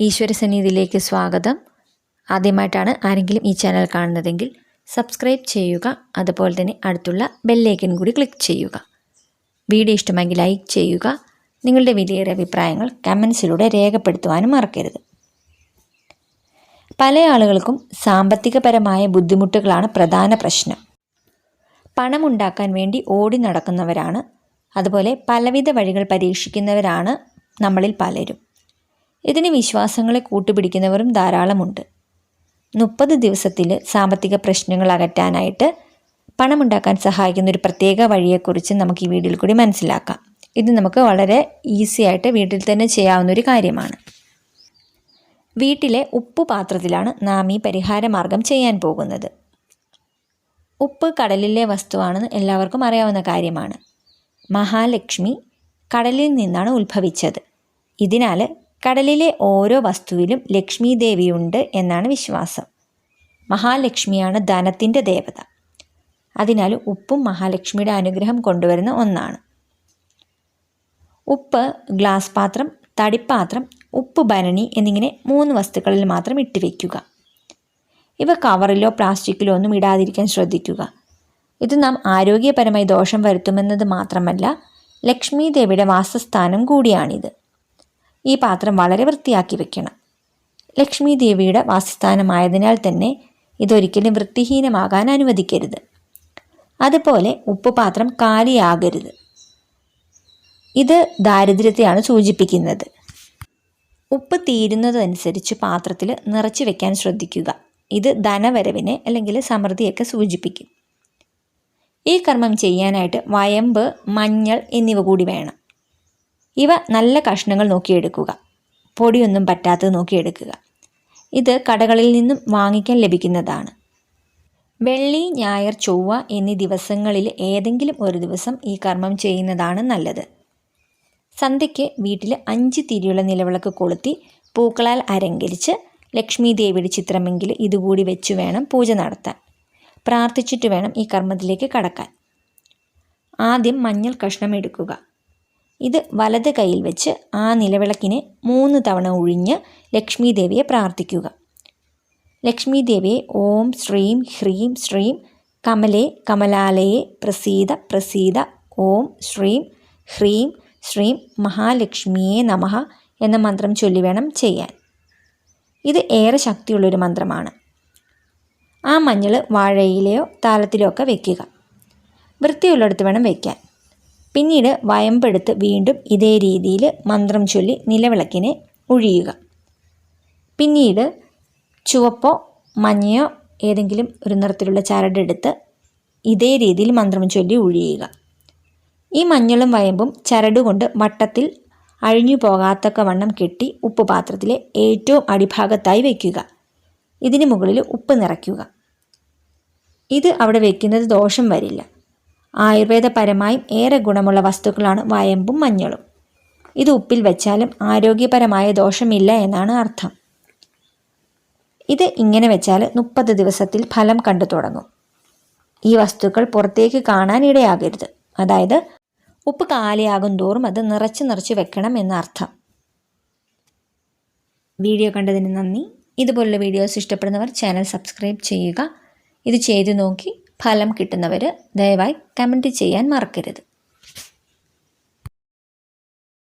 ഈശ്വരസന്നിധിയിലേക്ക് സ്വാഗതം. ആദ്യമായിട്ടാണ് ആരെങ്കിലും ഈ ചാനൽ കാണുന്നതെങ്കിൽ സബ്സ്ക്രൈബ് ചെയ്യുക. അതുപോലെ തന്നെ അടുത്തുള്ള ബെല്ലേക്കൻ കൂടി ക്ലിക്ക് ചെയ്യുക. വീഡിയോ ഇഷ്ടമെങ്കിൽ ലൈക്ക് ചെയ്യുക. നിങ്ങളുടെ വിലയേറിയ അഭിപ്രായങ്ങൾ കമൻസിലൂടെ രേഖപ്പെടുത്തുവാനും മറക്കരുത്. പല ആളുകൾക്കും സാമ്പത്തികപരമായ ബുദ്ധിമുട്ടുകളാണ് പ്രധാന പ്രശ്നം. പണമുണ്ടാക്കാൻ വേണ്ടി ഓടി നടക്കുന്നവരാണ്. അതുപോലെ പലവിധ വഴികൾ പരീക്ഷിക്കുന്നവരാണ് നമ്മളിൽ പലരും. ഇതിന് വിശ്വാസങ്ങളെ കൂട്ടുപിടിക്കുന്നവരും ധാരാളമുണ്ട്. മുപ്പത് ദിവസത്തിൽ സാമ്പത്തിക പ്രശ്നങ്ങൾ അകറ്റാനായിട്ട് പണമുണ്ടാക്കാൻ സഹായിക്കുന്ന ഒരു പ്രത്യേക വഴിയെക്കുറിച്ച് നമുക്ക് ഈ വീഡിയോയിൽ കൂടി മനസ്സിലാക്കാം. ഇത് നമുക്ക് വളരെ ഈസി ആയിട്ട് വീട്ടിൽ തന്നെ ചെയ്യാവുന്ന ഒരു കാര്യമാണ്. വീട്ടിലെ ഉപ്പ് പാത്രത്തിലാണ് നാം ഈ പരിഹാര മാർഗം ചെയ്യാൻ പോകുന്നത്. ഉപ്പ് കടലിലെ വസ്തുവാണെന്ന് എല്ലാവർക്കും അറിയാവുന്ന കാര്യമാണ്. മഹാലക്ഷ്മി കടലിൽ നിന്നാണ് ഉത്ഭവിച്ചത്. ഇതിനാൽ കടലിലെ ഓരോ വസ്തുവിലും ലക്ഷ്മി ദേവിയുണ്ട് എന്നാണ് വിശ്വാസം. മഹാലക്ഷ്മിയാണ് ധനത്തിന്റെ ദേവത. അതിനാൽ ഉപ്പും മഹാലക്ഷ്മിയുടെ അനുഗ്രഹം കൊണ്ടുവരുന്ന ഒന്നാണ്. ഉപ്പ് ഗ്ലാസ് പാത്രം തടിപ്പാത്രം ഉപ്പ് ഭരണി എന്നിങ്ങനെ മൂന്ന് വസ്തുക്കളിൽ മാത്രം ഇട്ട് വയ്ക്കുക ഇവ കവറിലോ പ്ലാസ്റ്റിക്കിലോ ഒന്നും ഇടാതിരിക്കാൻ ശ്രദ്ധിക്കുക. ഇത് നാം ആരോഗ്യപരമായി ദോഷം വരുത്തുമെന്നത് മാത്രമല്ല ലക്ഷ്മി ദേവിയുടെ വാസസ്ഥാനം കൂടിയാണിത്. ഈ പാത്രം വളരെ വൃത്തിയാക്കി വെക്കണം ലക്ഷ്മി ദേവിയുടെ വാസസ്ഥാനമായതിനാൽ തന്നെ ഇതൊരിക്കലും വൃത്തിഹീനമാകാൻ അനുവദിക്കരുത്. അതുപോലെ ഉപ്പുപാത്രം കാലിയാകരുത്. ഇത് ദാരിദ്ര്യത്തെയാണ് സൂചിപ്പിക്കുന്നത്. ഉപ്പ് തീരുന്നതനുസരിച്ച് പാത്രത്തിൽ നിറച്ചു വെക്കാൻ ശ്രദ്ധിക്കുക. ഇത് ധനവരവിനെ അല്ലെങ്കിൽ സമൃദ്ധിയൊക്കെ സൂചിപ്പിക്കും. ഈ കർമ്മം ചെയ്യാനായിട്ട് വയമ്പ് മഞ്ഞൾ എന്നിവ കൂടി വേണം. ഇവ നല്ല കഷ്ണങ്ങൾ നോക്കിയെടുക്കുക. പൊടിയൊന്നും പറ്റാത്തത് നോക്കിയെടുക്കുക. ഇത് കടകളിൽ നിന്നും വാങ്ങിക്കാൻ ലഭിക്കുന്നതാണ്. വെള്ളി ഞായർ ചൊവ്വ എന്നീ ദിവസങ്ങളിൽ ഏതെങ്കിലും ഒരു ദിവസം ഈ കർമ്മം ചെയ്യുന്നതാണ് നല്ലത്. സന്ധ്യയ്ക്ക് വീട്ടിൽ അഞ്ച് തിരിയുള്ള നിലവിളക്ക് കൊളുത്തി പൂക്കളാൽ അലങ്കരിച്ച് ലക്ഷ്മി ദേവിയുടെ ചിത്രമെങ്കിൽ ഇതുകൂടി വെച്ചു വേണം പൂജ നടത്താൻ. പ്രാർത്ഥിച്ചിട്ട് വേണം ഈ കർമ്മത്തിലേക്ക് കടക്കാൻ. ആദ്യം മഞ്ഞൾ കഷ്ണം എടുക്കുക. ഇത് വലത് കൈയിൽ വെച്ച് ആ നിലവിളക്കിനെ മൂന്ന് തവണ ഒഴിഞ്ഞ് ലക്ഷ്മി ദേവിയെ പ്രാർത്ഥിക്കുക. ലക്ഷ്മി ദേവിയെ ഓം ശ്രീം ഹ്രീം ശ്രീം കമലേ കമലാലയെ പ്രസീത പ്രസീത ഓം ശ്രീം ഹ്രീം ശ്രീം മഹാലക്ഷ്മിയെ നമഃ എന്ന മന്ത്രം ചൊല്ലി വേണം ചെയ്യാൻ. ഇത് ഏറെ ശക്തിയുള്ളൊരു മന്ത്രമാണ്. ആ മഞ്ഞൾ വാഴയിലെയോ താലത്തിലോ ഒക്കെ വയ്ക്കുക വൃത്തിയുള്ളിടത്ത് വേണം വയ്ക്കാൻ പിന്നീട് വയമ്പെടുത്ത് വീണ്ടും ഇതേ രീതിയിൽ മന്ത്രം ചൊല്ലി നിലവിളക്കിനെ ഒഴിയുക. പിന്നീട് ചുവപ്പോ മഞ്ഞയോ ഏതെങ്കിലും ഒരു നിറത്തിലുള്ള ചരടെടുത്ത് ഇതേ രീതിയിൽ മന്ത്രം ചൊല്ലി ഒഴിയുക. ഈ മഞ്ഞളും വയമ്പും ചരടുകൊണ്ട് വട്ടത്തിൽ അഴിഞ്ഞു പോകാത്തക്ക വണ്ണം കെട്ടി ഉപ്പ് പാത്രത്തിലെ ഏറ്റവും അടിഭാഗത്തായി വയ്ക്കുക ഇതിന് മുകളിൽ ഉപ്പ് നിറയ്ക്കുക. ഇത് അവിടെ വയ്ക്കുന്നത് ദോഷം വരില്ല. ആയുർവേദപരമായും ഏറെ ഗുണമുള്ള വസ്തുക്കളാണ് വയമ്പും മഞ്ഞളും. ഇത് ഉപ്പിൽ വെച്ചാലും ആരോഗ്യപരമായ ദോഷമില്ല എന്നാണ് അർത്ഥം. ഇത് ഇങ്ങനെ വെച്ചാൽ മുപ്പത് ദിവസത്തിൽ ഫലം കണ്ടു തുടങ്ങും. ഈ വസ്തുക്കൾ പുറത്തേക്ക് കാണാൻ ഇടയാകരുത്. അതായത് ഉപ്പ് കാലിയാകും തോറും അത് നിറച്ച് നിറച്ച് വെക്കണം എന്നർത്ഥം വീഡിയോ കണ്ടതിന് നന്ദി. ഇതുപോലുള്ള വീഡിയോസ് ഇഷ്ടപ്പെടുന്നവർ ചാനൽ സബ്സ്ക്രൈബ് ചെയ്യുക. ഇത് ചെയ്തു നോക്കി ഫലം കിട്ടുന്നവർ ദയവായി കമന്റ് ചെയ്യാൻ മറക്കരുത്.